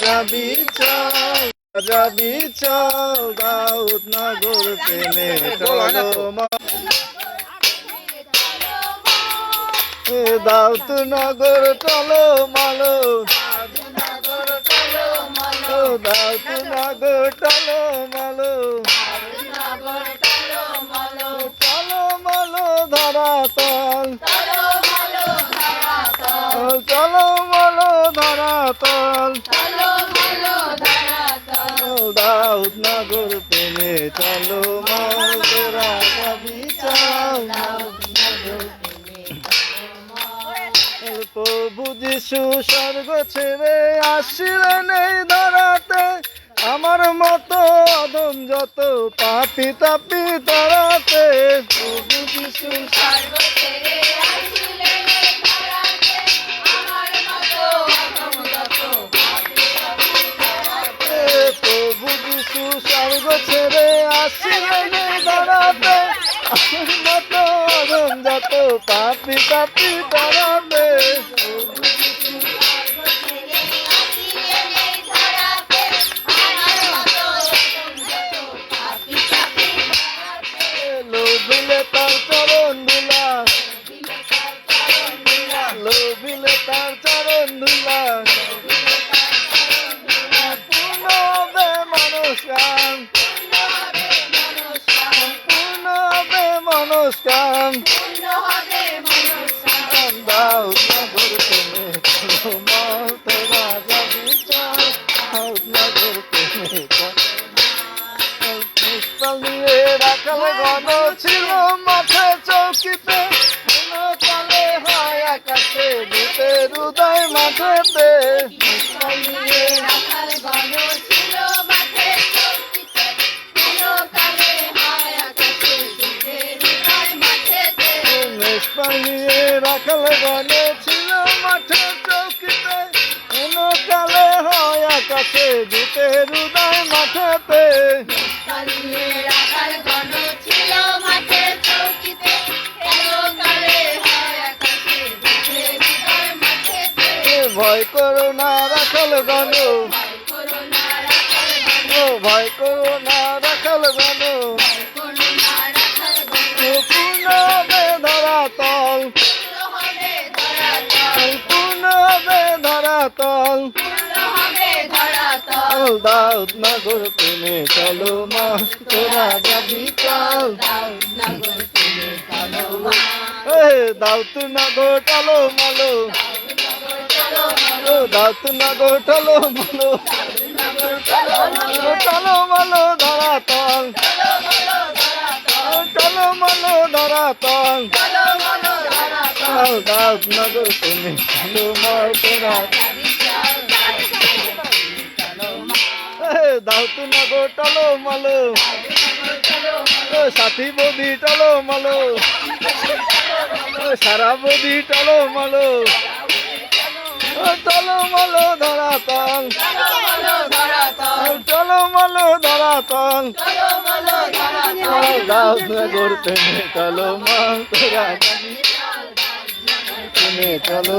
যাবি চল যাবি চল দাউদ নগর প্রেমে চলো দাউদ নগর চলো মালো দাউদ নগর চলো মালো চলো মালো ধরা তল। চলো মালো ধরা তল। চলো প্রভু স্বর্গ ছেড়ে আসিলেন এই ধরাতে। আমার মতো অদম যত পাপি তাপি প্রভু যিশু প্রভু স্বর্গ ছেড়ে ধরাতে। আমার মতো যত পাপি যিশু লোভিলে তার চরণ দুলা মনস্কাম দাও নগর নগর পুষ্পাল রাখাল ছিল মাঠে চৌকিতে কালে হয় আকাশে মাঠেতে পুষ্পাল রাখাল গণ ছিল মাঠে চৌকিতে কোনো কালে হয় আকাশে দিতে হৃদয় মাঠেতে। ভয় করো না রাখাল গণ ভয় করো না রাখাল গণ ধরাতল। দাউদ নগর প্রেমে চলো মা, তোরা যাবি চল দাউদ নগর চলো মালো। দাউদ নগর চলো মালো। চলো মালো ধরাতল। চলো মালো ধরাতল। দাউদ নগর প্রেমে চলো মা তোরা দাউদ নগর চলো মালো। সাথী বৌদি চলো মালো। সারা বৌদি চলো মালো। চলো মালো ধরাতল চলো মালো ধরাতল দাউদ নগর প্রেমে চলো মা তোরা প্রেমে চলো।